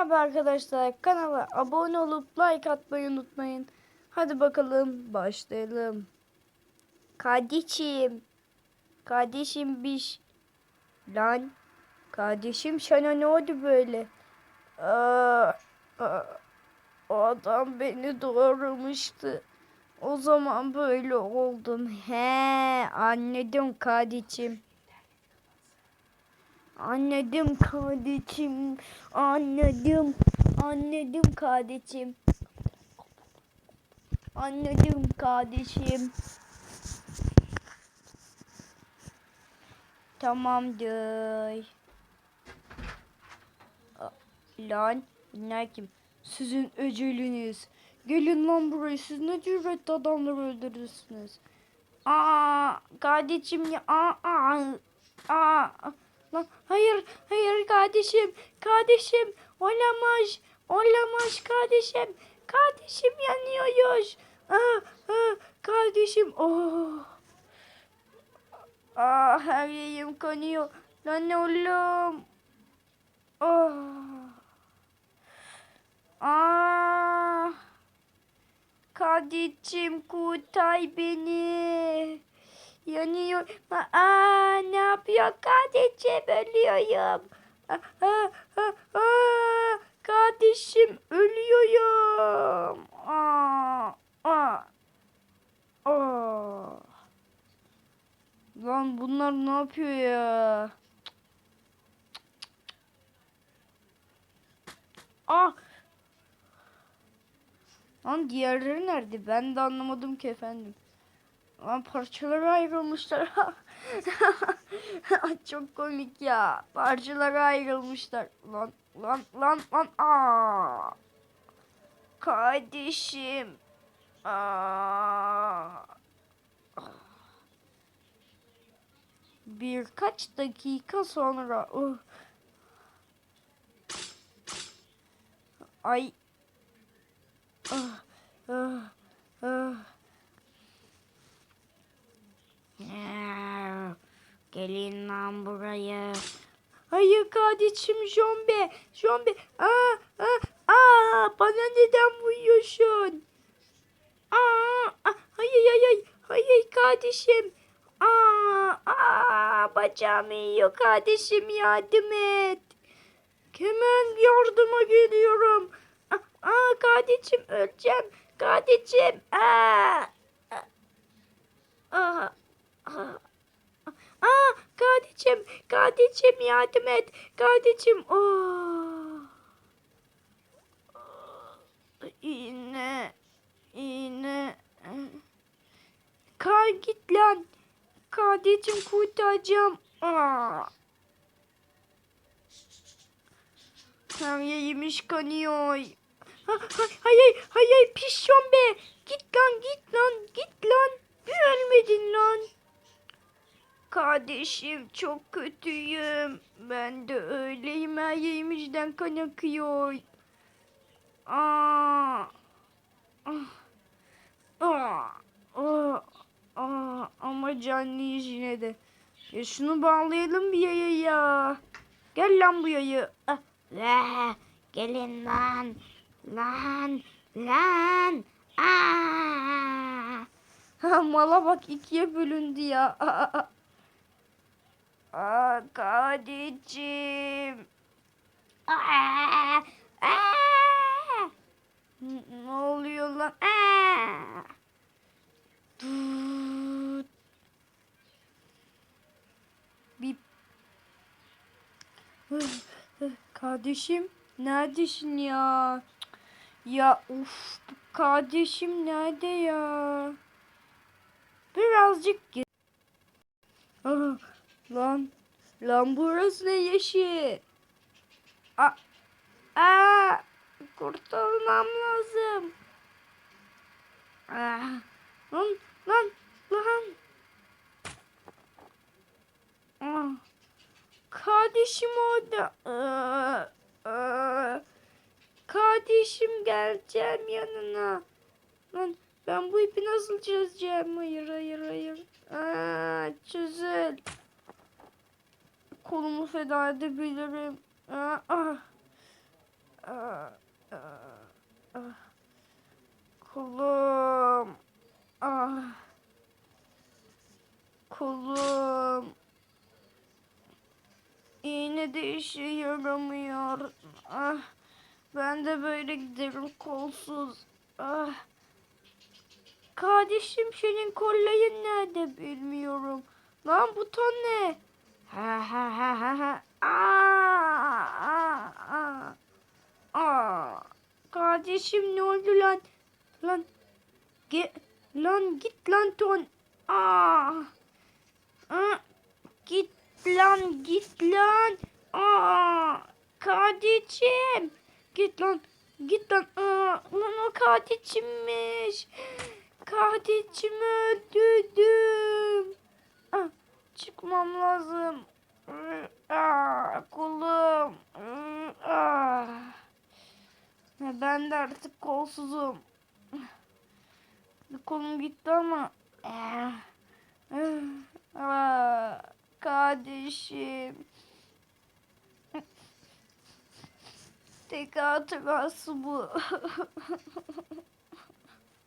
Merhaba arkadaşlar. Kanala abone olup like atmayı unutmayın. Hadi bakalım başlayalım. Kardeşim. Kardeşim bir Lan. Kardeşim sana ne oldu böyle? Aa, aa, adam beni doğramıştı. O zaman böyle oldum. He, anladım kardeşim. Anladım kardeşim. Anladım. Anladım kardeşim. Anladım kardeşim. Tamamdır. Lan bunlar kim? Sizin öceliniz. Gelin lan buraya. Siz ne cüretle adamları öldürürsünüz. Aa kardeşim ya. Aa, aa, aa. Lan hayır hayır kardeşim kardeşim. Olamaz olamaz kardeşim. Kardeşim yanıyoruz. Aa, aa, kardeşim. Oh. Aa, her yerim kanıyor. Lan oğlum? Oh aa, kardeşim kurtar beni Yanıyor. Aa, ne yapıyor kardeşim? Ölüyorum. Aa, aa, aa, kardeşim ölüyorum. Aa, aa, aa. Lan bunlar ne yapıyor ya? Ah. Lan diğerleri nerede? Ben de anlamadım ki efendim. Lan parçalara ayrılmışlar. Çok komik ya. Parçalara ayrılmışlar. Lan lan lan lan. Aa. Kardeşim. Aa. Birkaç dakika sonra. Uh. Ay. Ah, ah, ah. Gelin lan buraya. Hayır kardeşim zombi. Zombi. Aa, aa, aa, bana neden vuruyorsun? Aa, aa, hayır hayır hayır kardeşim. Aa, aa, bacağım yiyor kardeşim yardım et. Hemen yardıma geliyorum. Aa, aa kardeşim öleceğim. Kardeşim. Aa. Aa. Aa. Aa, kardeşim, yardım et. Kardeşim. Oh. İğne. İğne. Kar git lan. Kardeşim kurtaracağım. Aa. Her yemiş kanıyor. Ha, ha, hayır, hayır, pis zombi. Git lan, git lan, git lan. Bir ölmedin lan. Kardeşim çok kötüyüm. Ben de öyleyim. Her yerimizden kan akıyor. Aa. Ah. Aa. Aa. Aa. Ama canlıyız yine de. Ya şunu bağlayalım bir yaya ya. Gel lan bu yayı. Ah. Ve, gelin lan. Lan. Lan. Aa. Mala bak ikiye bölündü ya. Aa. Aa, kardeşim. Aa, aa. Ne oluyor lan? Tut. Bip. Kardeşim neredesin ya? Ya uf kardeşim nerede ya? Birazcık git. Aha, lan burası ne yeşil? Aa, aa, kurtulmam lazım. Aa, lan lan lan. Aa, kardeşim orada. Aa, aa, kardeşim geleceğim yanına. Lan ben bu ipi nasıl çözeceğim? Hayır hayır hayır. Aa, çözül kolumu feda edebilirim. Ah, ah, ah, ah. Kolum. Ah. Kolum. İğne de işe yaramıyor. Ah. Ben de böyle giderim kolsuz. Ah. Kardeşim senin kollayın nerede bilmiyorum. Lan buton ne? Ha ha ha ha ha. Aa, aa, aa. Aa. Kardeşim ne oldu lan? Lan. Ge lan git lan ton. Aa. Aa. Git lan git lan. Aa. Kardeşim. Git lan. Git lan. Aa. Lan o kardeşimmiş. Kardeşimi öldürdüm. Ah, çıkmam lazım. Aa, kolum. Aa. Ben de artık kolsuzum. Kolum gitti ama. Aa, kardeşim. Tek hatırası bu.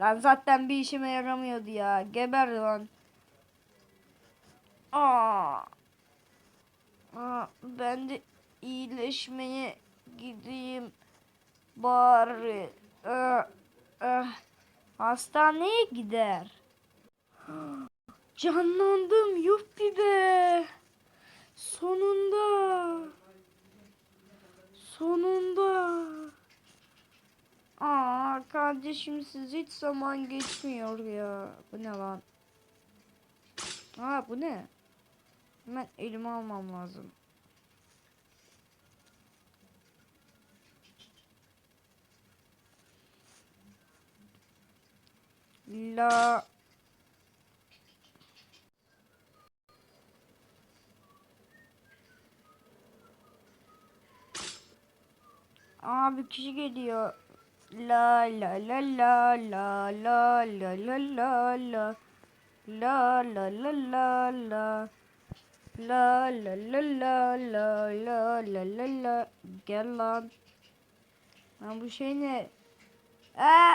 lan zaten bir işime yaramıyordu ya. Geber lan. Aa. Aa, ben de iyileşmeye gideyim bari. Aa, ah. Hastaneye gider. Canlandım yuppi be. Sonunda. Sonunda. Aa kardeşim siz hiç zaman geçmiyor ya. Bu ne lan? Aa bu ne? Hemen elime almam lazım. La Aa bir kişi geliyor. La la la la la la la la la la La la la la la La la la la la la la la la Gel lan. Lan bu şey ne? Aa,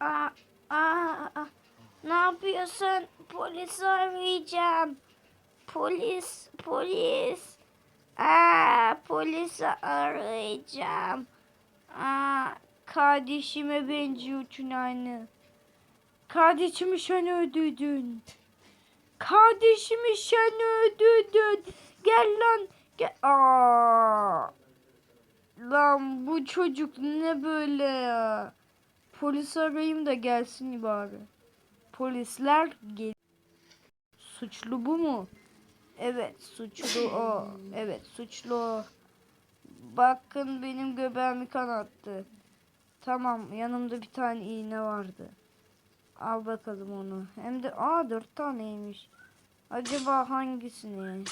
aa, aa, aa. Ne yapıyorsun? Polis arayacağım. Polis, polis. Aa, polisi arayacağım. Aa, kardeşime benziyor aynı. Kardeşimi sen öldürdün. Kardeşimi sen öldürdün. Gel lan. Gel. Aa. Lan bu çocuk ne böyle ya? Polis arayayım da gelsin bari. Polisler gel. Suçlu bu mu? Evet suçlu o. Evet suçlu o. Bakın benim göbeğimi kanattı. Tamam yanımda bir tane iğne vardı. Al bakalım onu. Hem de aa dört taneymiş. Acaba hangisini?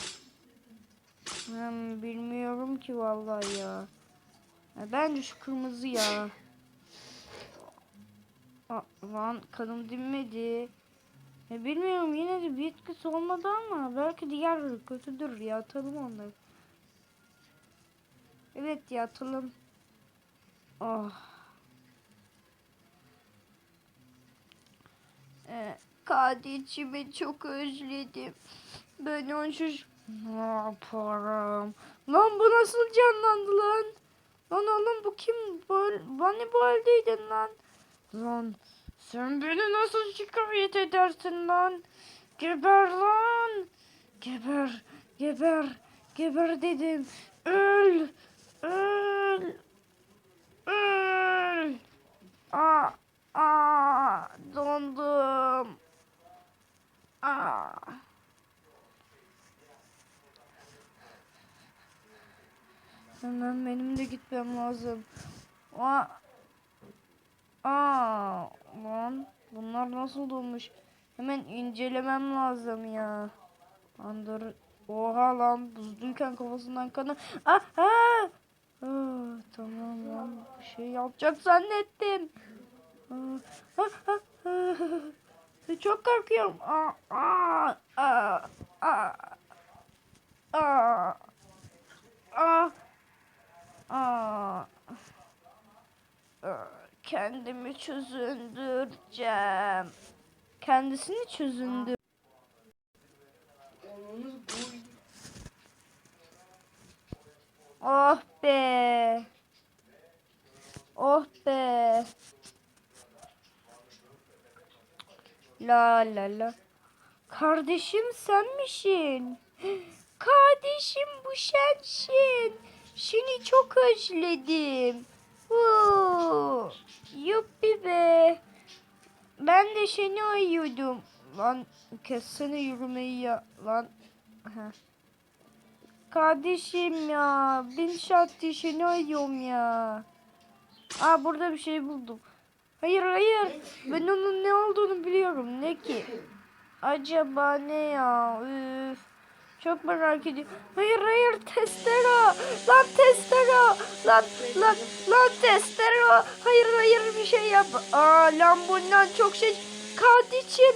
Hmm, bilmiyorum ki vallahi ya bence şu kırmızı ya. Aa, lan kanım dinmedi. Ya bilmiyorum yine de bir etkisi olmadı ama belki diğer kötüdür ya atalım onları. Evet ya atalım. Oh. Kardeşimi çok özledim. Ben onsuz ne yaparım? Lan bu nasıl canlandı lan? Lan oğlum bu kim? Bana bu haldeydin lan. Lan sen beni nasıl şikayet edersin lan? Geber lan. Geber, geber, geber dedim. Öl, öl, öl. Aa, aa, dondum. Aa. Hemen benim de gitmem lazım. Aa. Aa, lan bunlar nasıl olmuş? Hemen incelemem lazım ya. Andır. Oha lan buzluyken kafasından kanı. Ah, ah. Ah, tamam lan bir şey yapacak zannettim. Çok korkuyorum. Aa, aa, aa, aa, aa, aa, kendimi çözündüreceğim. Kendisini çözündür. Oh be. Oh be. La la la. Kardeşim sen misin? Kardeşim bu sensin. Seni çok özledim. Huu. Yuppi be. Ben de seni arıyordum. Lan kessene yürümeyi ya. Lan. Heh. Kardeşim ya. Ben şartı seni arıyorum ya. Aa burada bir şey buldum. Hayır hayır. Ben onun ne olduğunu biliyorum. Ne ki? Acaba ne ya? Üf. Çok merak ediyorum. Hayır hayır testero. Lan testero. Lan lan lan testero. Hayır hayır bir şey yap. Aa lan bundan çok şey. Kardeşim.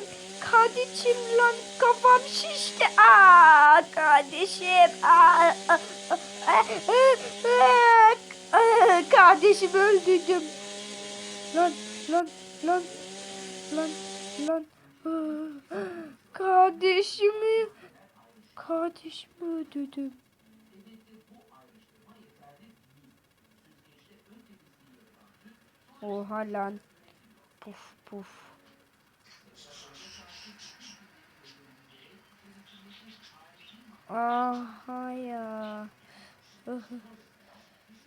Kardeşim lan kafam şişti. Aa kardeşim. Aa, kardeşim öldürdüm. Lan lan lan lan lan. Kardeşimi kardeşimi öldürdüm. Oha lan. Puf puf. Aha ya.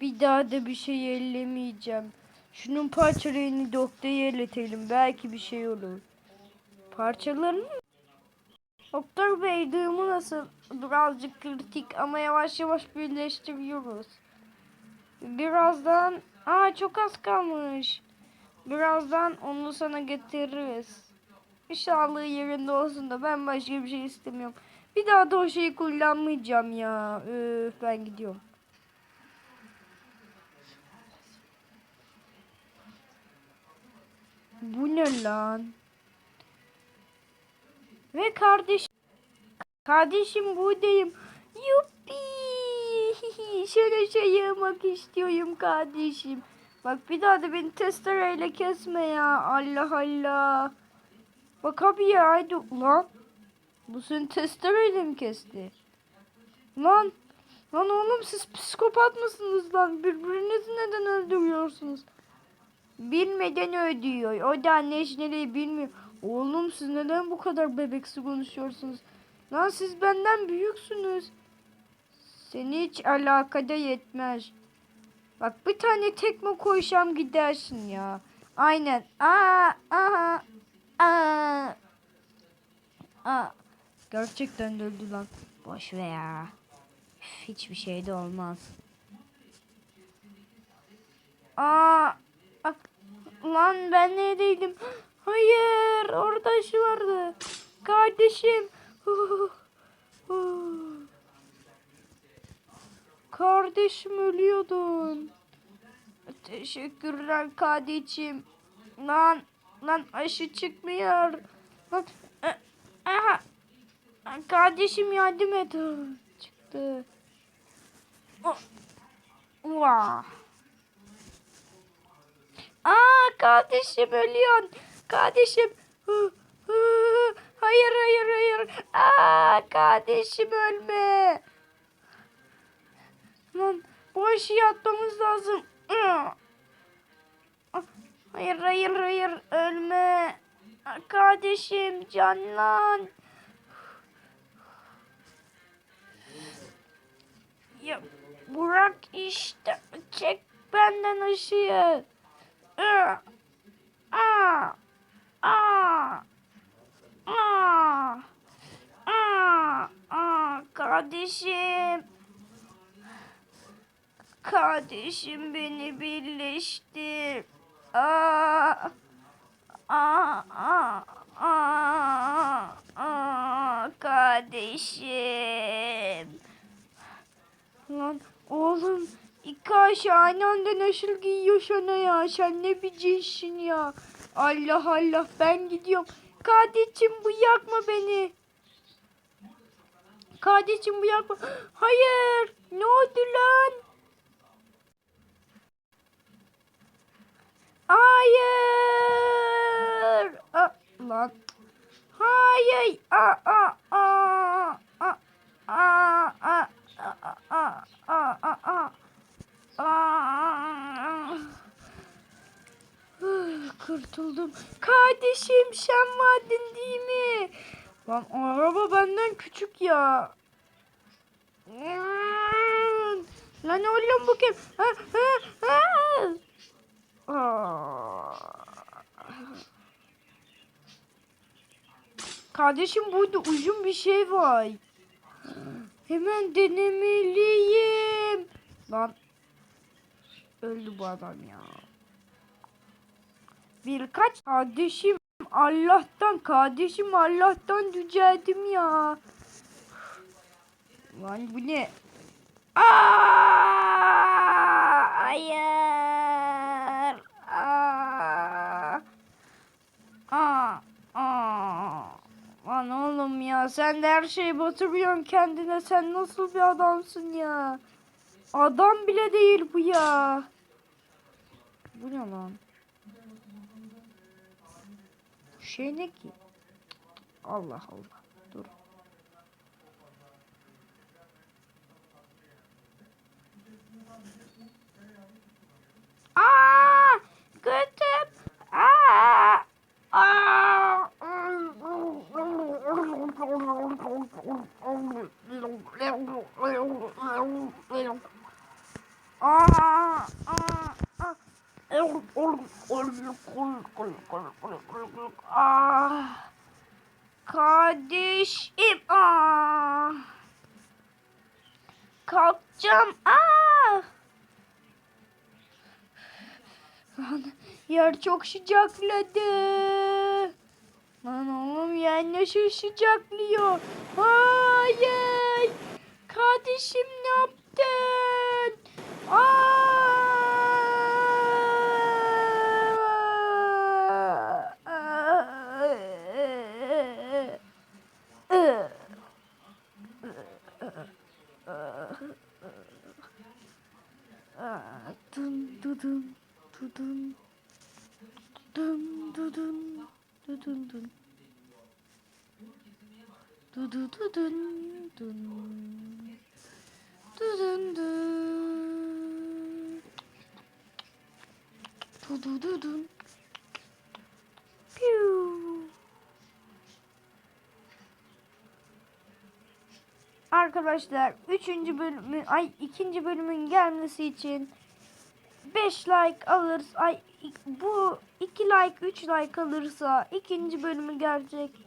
Bir daha da bir şey ellemeyeceğim. Şunun parçalarını doktora iletelim. Belki bir şey olur. Parçalarını? Doktor bey durumu nasıl? Birazcık kritik ama yavaş yavaş birleştiriyoruz. Birazdan... Aa çok az kalmış. Birazdan onu sana getiririz. İnşallah yerinde olsun da ben başka bir şey istemiyorum. Bir daha da o şeyi kullanmayacağım ya. Üf, ben gidiyorum. Bu ne lan? Ve kardeş kardeşim buradayım. Yuppi! Şöyle şey yapmak istiyorum kardeşim. Bak bir daha da beni testereyle kesme ya. Allah Allah. Bak abi ya haydi. Lan. Bu seni testereyle mi kesti? Lan. Lan oğlum siz psikopat mısınız lan? Birbirinizi neden öldürüyorsunuz? Bilmeden ödüyor. O da neşneliği bilmiyor. Oğlum siz neden bu kadar bebeksi konuşuyorsunuz? Lan siz benden büyüksünüz. Seni hiç alakada yetmez. Bak bir tane tekme koysam gidersin ya. Aynen. Aa, aha, aa, aa. Gerçekten öldü lan. Boş ver ya. Hiçbir şey de olmaz. Aa, lan ben neredeydim? Hayır, orada şu vardı. Kardeşim. Kardeşim ölüyordun. Teşekkürler kardeşim. Lan, lan aşı çıkmıyor. Lan, e, aha. Kardeşim yardım et. Çıktı. Oh. Vah. Aa kardeşim ölüyorsun. Kardeşim. Hayır hayır hayır. Aa kardeşim ölme. Lan bu atmamız lazım. Hayır hayır hayır ölme. Kardeşim canlan. Ya bırak işte. Çek benden aşıyı. Kardeşim. Kardeşim beni birleştir. Aa, aa, aa, aa, aa, kardeşim. Lan oğlum iki aşağı aynı anda nasıl giyiyor sana ya? Sen ne bileceksin ya? Allah Allah ben gidiyorum. Kardeşim bu yakma beni. Kardeşim bu yakma. Hayır. Ne oldu lan? Aa lan. Hayır. Aa, aa, aa, aa, aa, aa, aa, aa, aa, aa. Aa. Üf, Kurtuldum. Kardeşim sen vardın değil mi? Lan araba benden küçük ya. Lan oğlum bu kim? Aa. Kardeşim burada uzun bir şey var. Hemen denemeliyim. Lan öldü bu adam ya. Birkaç kardeşim Allah'tan kardeşim Allah'tan düzeldim ya. Lan bu ne? Aa, hayır. Aa, aa, aa. Lan oğlum ya sen de her şeyi batırıyorsun kendine. Sen nasıl bir adamsın ya? Adam bile değil bu ya. Bu ne lan? Şey ne ki? Allah Allah. Dur. Aa! Götüm. Aa! Aa! Aa! Aa! Aa! Kardeşim. Aa! Kalkacağım. Aa! Lan yer çok sıcakladı. Lan oğlum yer nasıl sıcaklıyor? Hayır. Kardeşim ne yaptın? Aa! Dun dudun dudun dun dudun dudun dun dudu dudun dun dudun dun dudu dudun Piu. Arkadaşlar 3. bölümün ay 2. bölümün gelmesi için 5 like alırız. Ay bu 2 like 3 like alırsa ikinci bölümü gelecek.